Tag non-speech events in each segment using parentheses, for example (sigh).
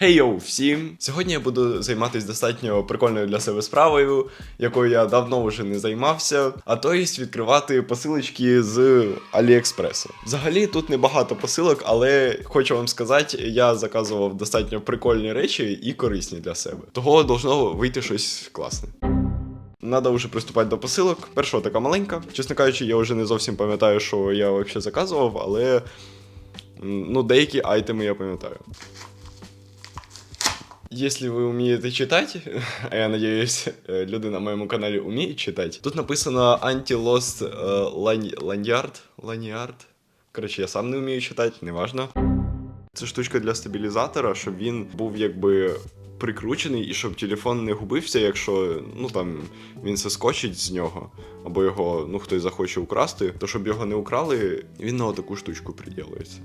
Хей йоу всім! Сьогодні я буду займатися достатньо прикольною для себе справою, якою я давно вже не займався, а то є відкривати посилочки з Аліекспресу. Взагалі тут небагато посилок, але хочу вам сказати, я заказував достатньо прикольні речі і корисні для себе. Того должно вийти щось класне. Надо вже приступати до посилок. Перша така маленька. Чесно кажучи, я вже не зовсім пам'ятаю, що я взагалі заказував, але ну, деякі айтеми я пам'ятаю. Если вы умеете читать, (laughs) а я надеюсь, э, люди на моєму каналі уміють читати, тут написано Anti-Lost э, Lany- Lanyard. Lanyard. Коротше, я сам не вмію читати, неважно. Це штучка для стабілізатора, щоб він був якби прикручений і щоб телефон не губився, якщо ну там він соскочить з нього, або його ну хтось захоче украсти, то щоб його не украли, він на отаку штучку приділується.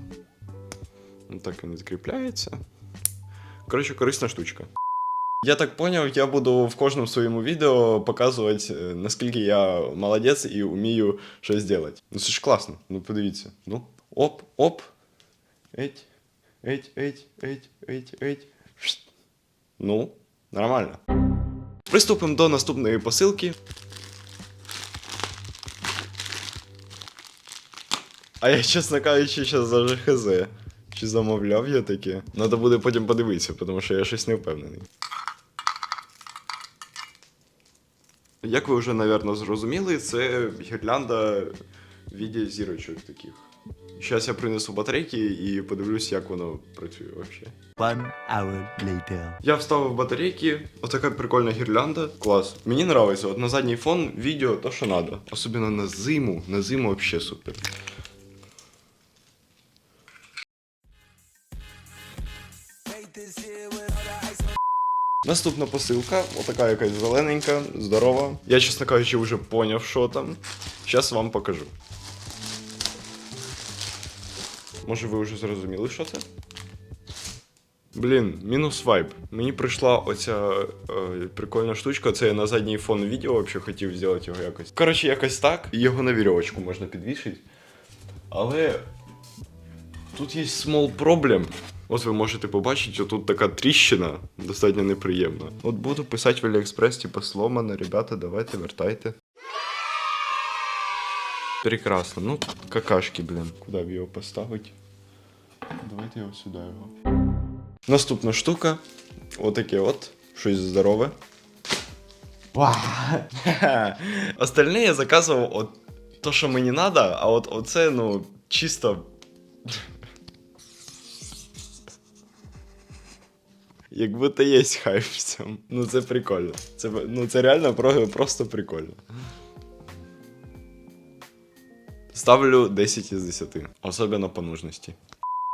Ну, Так він закріпляється. Коротше, корисна штучка. Я так поняв, я буду в кожному своєму відео показувати, е, наскільки я молодець і вмію щось робити. Ну це ж класно. Ну подивіться. Ну, оп, оп. Еть, еть, еть, еть, еть, еть. Шт. Ну, нормально. Приступимо до наступної посилки. А я, чесно кажучи, зараз даже хз. Чи замовляв я таке? Надо буде потім подивитися, тому що я щось не впевнений. Як ви вже, напевно, зрозуміли, це гірлянда в віді зірочок таких. Зараз я принесу батарейки і подивлюсь, як воно працює взагалі. One hour later. Я вставив батарейки, отака прикольна гірлянда. Клас. Мені подобається, от на задній фон відео то, що треба. Особливо на зиму. На зиму взагалі супер. Наступна посилка, отака якась зелененька, здорова. Я, чесно кажучи, вже поняв, що там. Зараз вам покажу. Може, ви вже зрозуміли, що це? Блін, мінус вайб. Мені прийшла оця е, прикольна штучка. Це я на задній фон відео взагалі хотів зробити його якось. Коротше, якось так. Його на вірьовочку можна підвішити. Але тут є small problem. От ви можете побачити, що тут така тріщина достатньо неприємна. От буду писати в Аліекспрес, типу, сломано, ребята, давайте, вертайте. Прекрасно. Ну, какашки, блін. Куди б його поставити? Давайте його сюди його. Наступна штука. Отаке от. Щось здорове. (laughs) Остальне я заказував от то, що мені треба, а от оце, ну, чисто. Як будто є хайп в цьому. Ну це прикольно. Це, ну, це реально просто прикольно. Ставлю 10 із 10, особливо по нужності.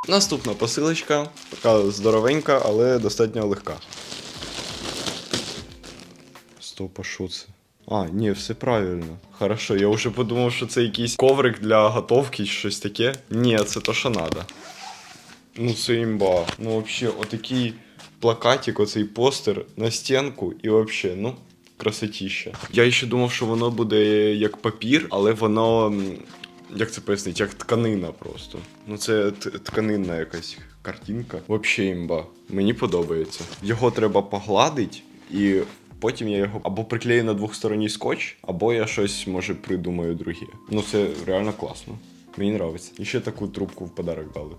Наступна посилочка, така здоровенька, але достатньо легка. Стоп, а що це? А, ні, все правильно. Хорошо, я вже подумав, що це якийсь коврик для готовки щось таке. Ні, це то, що треба. Ну, це імба. Ну, взагалі, отакий плакатик, оцей постер на стінку, і взагалі, ну, красотіща. Я ще думав, що воно буде як папір, але воно. Як це пояснити, як тканина просто. Ну це тканинна якась картинка. Вообще імба. Мені подобається. Його треба погладити, і потім я його або приклею на двохсторонній скотч, або я щось може придумаю друге. Ну це реально класно. Мені подобається. І ще таку трубку в подарок дали.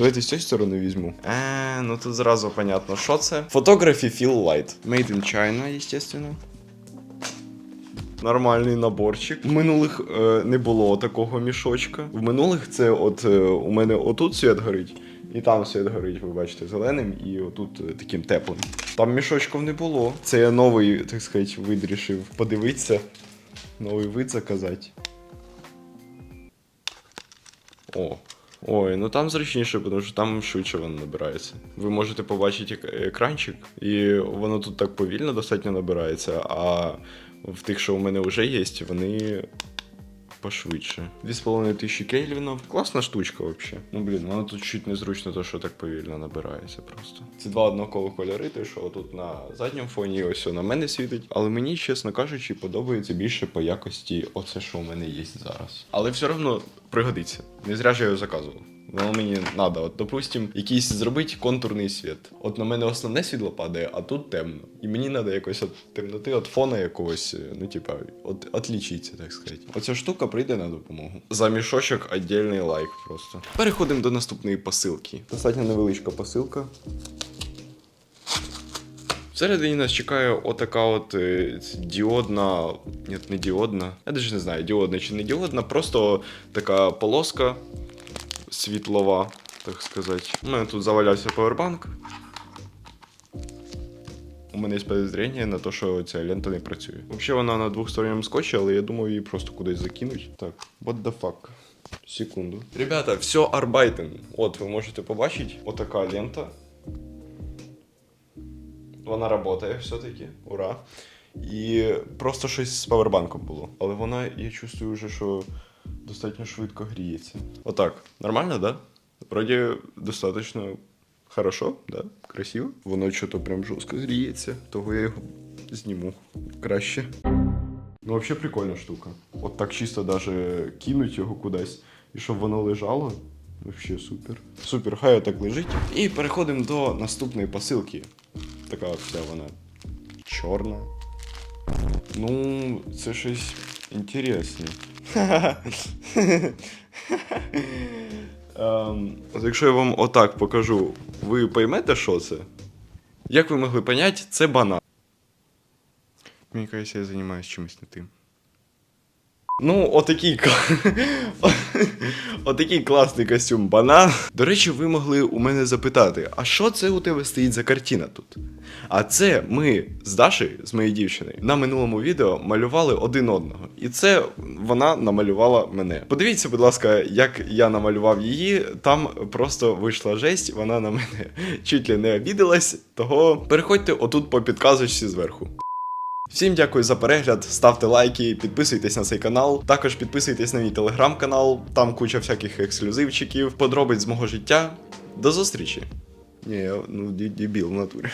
Давайте з цієї сторони візьму. Е, ну тут зразу понятно, що це. Photography Feel Light. Made in China, естественно. Нормальний наборчик. В минулих е, не було такого мішочка. В минулих це от е, у мене отут світ горить, і там світ горить, ви бачите, зеленим, і отут е, таким теплим. Там мішочків не було. Це я новий, так сказати, вид рішив подивитися. Новий вид заказати. О. Ой, ну там зручніше, тому що там швидше воно набирається. Ви можете побачити екранчик, і воно тут так повільно достатньо набирається, а в тих, що у мене вже є, вони пошвидше. 2500 кельвінов. Класна штучка взагалі. Ну блін, воно тут чуть незручно, то що так повільно набирається просто. Це два однакові кольори, те, що тут на задньому фоні, ось на мене світить. Але мені, чесно кажучи, подобається більше по якості оце, що у мене є зараз. Але все одно пригодиться. Не зря ж я його заказував. Воно мені треба. От, допустим, якийсь зробити контурний світ. От на мене основне світло падає, а тут темно. І мені треба якось от темноти, от фона якогось, ну типа, от отлічитися, так сказати. Оця штука прийде на допомогу. За мішочок віддільний лайк просто. Переходимо до наступної посилки. Достатньо невеличка посилка. Всередині нас чекає отака от е, діодна. Ні, не діодна. Я навіть не знаю, діодна чи не діодна, просто така полоска світлова, так сказати. У мене тут завалявся повербанк. У мене є підозріння на те, що ця лента не працює. Взагалі вона на двохсторонньому скотчі, але я думаю, її просто кудись закинуть. Так, what the fuck. Секунду. Ребята, все арбайтен. От ви можете побачити, отака лента. Вона працює все-таки. Ура. І просто щось з павербанком було. Але вона, я чувствую вже, що достатньо швидко гріється. Отак. Нормально, да? Вроді достатньо хорошо, да? Красиво. Воно що-то прям жорстко гріється, того я його зніму краще. Ну, взагалі прикольна штука. От так чисто даже кинуть його кудись, і щоб воно лежало. Вообще супер. Супер, хай отак лежить. І переходимо до наступної посилки. Така вся вона чорна. Ну, це щось інтересне. Ем, От якщо я вам отак покажу, ви поймете, що це? Як ви могли поняти, це банан. Мені кажеться, я займаюся чимось не тим. Ну, отакий, (laughs) отакий класний костюм банан. До речі, ви могли у мене запитати, а що це у тебе стоїть за картина тут? А це ми з Дашею, з моєю дівчиною, на минулому відео малювали один одного. І це вона намалювала мене. Подивіться, будь ласка, як я намалював її. Там просто вийшла жесть, вона на мене (laughs) чуть ли не обідалась. Того переходьте отут по підказочці зверху. Всім дякую за перегляд, ставте лайки, підписуйтесь на цей канал. Також підписуйтесь на мій телеграм-канал, там куча всяких ексклюзивчиків, подробиць з мого життя. До зустрічі! Ні, я ну дібіл в натурі.